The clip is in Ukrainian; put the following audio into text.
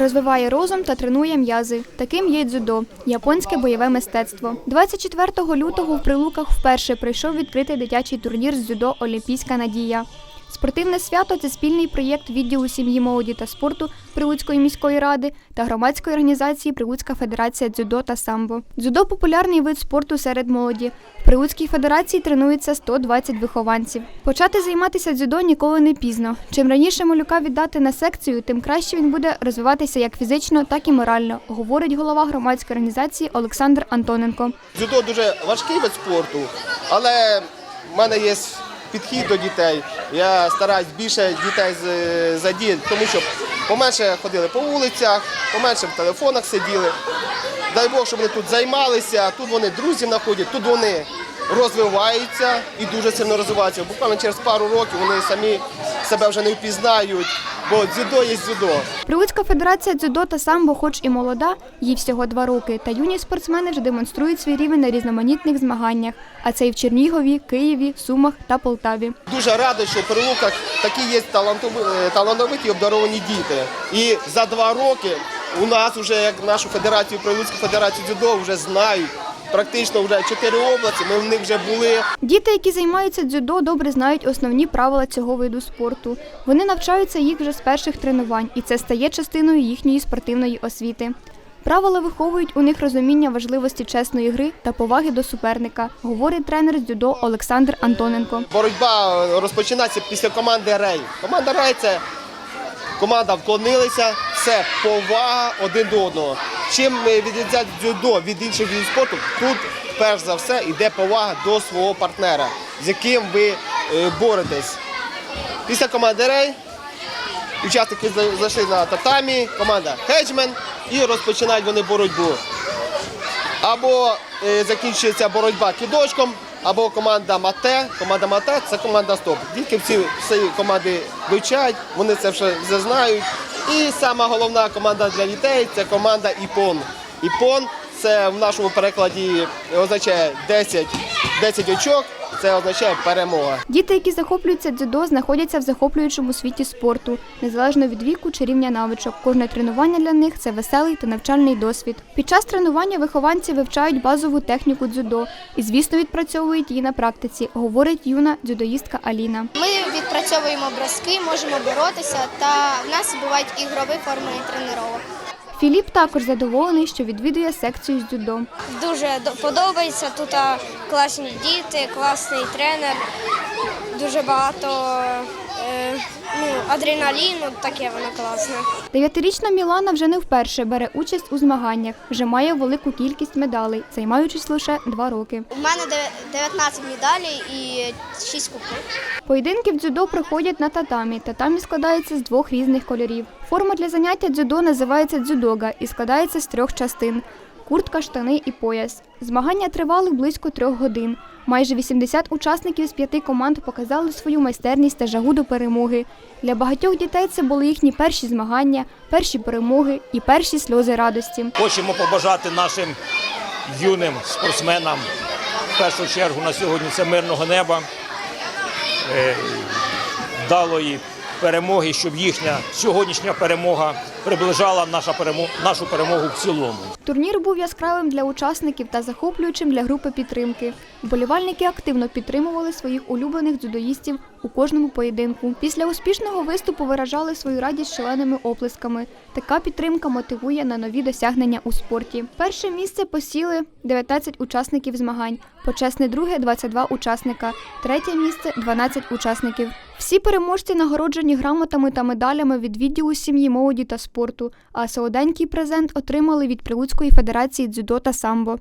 Розвиває розум та тренує м'язи. Таким є дзюдо японське бойове мистецтво. 24 лютого в Прилуках вперше прийшов відкритий дитячий турнір з дзюдо Олімпійська надія. Спортивне свято це спільний проєкт відділу сім'ї, молоді та спорту Прилуцької міської ради та громадської організації Прилуцька федерація дзюдо та самбо. Дзюдо популярний вид спорту серед молоді. В Прилуцькій федерації тренується 120 вихованців. Почати займатися дзюдо ніколи не пізно. Чим раніше малюка віддати на секцію, тим краще він буде розвиватися як фізично, так і морально, говорить голова громадської організації Олександр Антоненко. Дзюдо дуже важкий вид спорту, але в мене є підхід до дітей. Я стараюсь більше дітей задіяти, тому що поменше ходили по вулицях, поменше в телефонах сиділи. Дай Бог, щоб вони тут займалися, тут вони друзів знаходять, тут вони розвиваються і дуже сильно розвиваються. Буквально через пару років вони самі себе вже не впізнають, бо дзюдо є дзюдо. Прилуцька федерація дзюдо та самбо, хоч і молода, їй всього два роки, та юні спортсмени вже демонструють свій рівень на різноманітних змаганнях. А це і в Чернігові, Києві, Сумах та Полтаві. Дуже радий, що в Перелуках такі є е, талановиті обдаровані діти. І за два роки у нас вже як нашу федерацію, Прилуцьку федерацію дзюдо вже знають. Практично вже чотири області, ми в них вже були. Діти, які займаються дзюдо, добре знають основні правила цього виду спорту. Вони навчаються їх вже з перших тренувань, і це стає частиною їхньої спортивної освіти. Правила виховують у них розуміння важливості чесної гри та поваги до суперника, говорить тренер з дзюдо Олександр Антоненко. Боротьба розпочинається після команди Рей. Команда Рей це команда вклонилися, це повага один до одного. Чим відрізняється дзюдо від інших видів спорту, тут перш за все йде повага до свого партнера, з яким ви е, боретесь. Після команди Рей учасники зайшли на татамі, команда Хеджмен і розпочинають вони боротьбу. Або е, закінчується боротьба кидочком, або команда Мате. Команда Мате це команда Стоп. Дітки всі, всі команди вивчають, вони це вже знають. І сама головна команда для дітей це команда Іпон. Іпон це в нашому перекладі означає 10, 10 очок, це означає перемога. Діти, які захоплюються дзюдо, знаходяться в захоплюючому світі спорту, незалежно від віку чи рівня навичок. Кожне тренування для них це веселий та навчальний досвід. Під час тренування вихованці вивчають базову техніку дзюдо і, звісно, відпрацьовують її на практиці, говорить юна дзюдоїстка Аліна. Ми відпрацьовуємо броски, можемо боротися, та в нас бувають ігрові форми тренувань. Філіп також задоволений, що відвідує секцію з дзюдо. Дуже до- подобається. Тут класні діти, класний тренер, дуже багато е, ну, адреналіну, таке воно класне. Дев'ятирічна Мілана вже не вперше бере участь у змаганнях, вже має велику кількість медалей, займаючись лише два роки. У мене 19 медалей і 6 кубків. Поєдинки в дзюдо проходять на татамі. Татамі складається з двох різних кольорів. Форма для заняття дзюдо називається дзюдога і складається з трьох частин: куртка, штани і пояс. Змагання тривали близько трьох годин. Майже 80 учасників з п'яти команд показали свою майстерність та жагу до перемоги. Для багатьох дітей це були їхні перші змагання, перші перемоги і перші сльози радості. Хочемо побажати нашим юним спортсменам в першу чергу на сьогодні це мирного неба, е, вдалої перемоги, щоб їхня сьогоднішня перемога приближала нашу перемогу в цілому. Турнір був яскравим для учасників та захоплюючим для групи підтримки. Вболівальники активно підтримували своїх улюблених дзюдоїстів у кожному поєдинку. Після успішного виступу виражали свою радість шаленими оплесками. Така підтримка мотивує на нові досягнення у спорті. Перше місце посіли 19 учасників змагань, почесне друге 22 учасника, третє місце 12 учасників. Всі переможці нагороджені грамотами та медалями від відділу сім'ї, молоді та спорту, а солоденький презент отримали від Прилуцької федерації дзюдо та самбо.